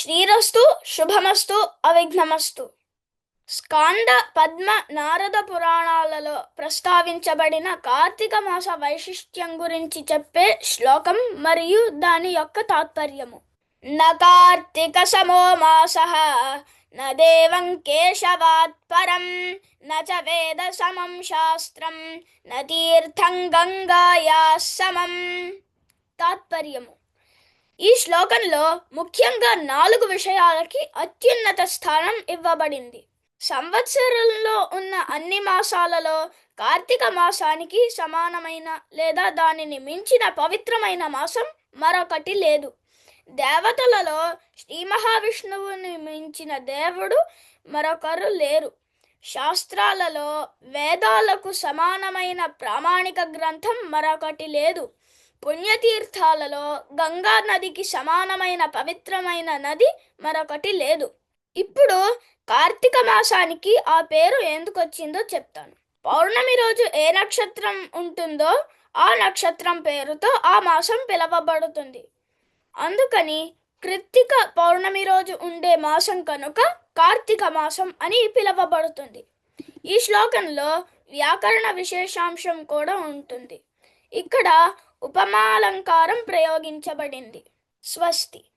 శ్రీరస్తు శుభమస్తు అవిఘ్నమస్తు. స్కాంద పద్మ నారద పురాణాలలో ప్రస్తావించబడిన కార్తీక మాస వైశిష్ట్యం గురించి చెప్పే శ్లోకం మరియు దాని యొక్క తాత్పర్యము. న కార్తీక సమో మాస న దేవం కేశవాత్ పరం న చ వేద సమం శాస్త్రం న తీర్థం గంగాయా సమం తాత్పర్యము. ఈ శ్లోకంలో ముఖ్యంగా నాలుగు విషయాలకి అత్యున్నత స్థానం ఇవ్వబడింది. సంవత్సరంలో ఉన్న అన్ని మాసాలలో కార్తీక మాసానికి సమానమైన లేదా దానిని మించిన పవిత్రమైన మాసం మరొకటి లేదు. దేవతలలో శ్రీ మహావిష్ణువుని మించిన దేవుడు మరొకరు లేరు. శాస్త్రాలలో వేదాలకు సమానమైన ప్రామాణిక గ్రంథం మరొకటి లేదు. పుణ్యతీర్థాలలో గంగా నదికి సమానమైన పవిత్రమైన నది మరొకటి లేదు. ఇప్పుడు కార్తీక మాసానికి ఆ పేరు ఎందుకు వచ్చిందో చెప్తాను. పౌర్ణమి రోజు ఏ నక్షత్రం ఉంటుందో ఆ నక్షత్రం పేరుతో ఆ మాసం పిలవబడుతుంది. అందుకని కృత్తిక పౌర్ణమి రోజు ఉండే మాసం కనుక కార్తీక మాసం అని పిలవబడుతుంది. ఈ శ్లోకంలో వ్యాకరణ విశేషాంశం కూడా ఉంటుంది. ఇక్కడ ఉపమాలంకారం ప్రయోగించబడింది. స్వస్తి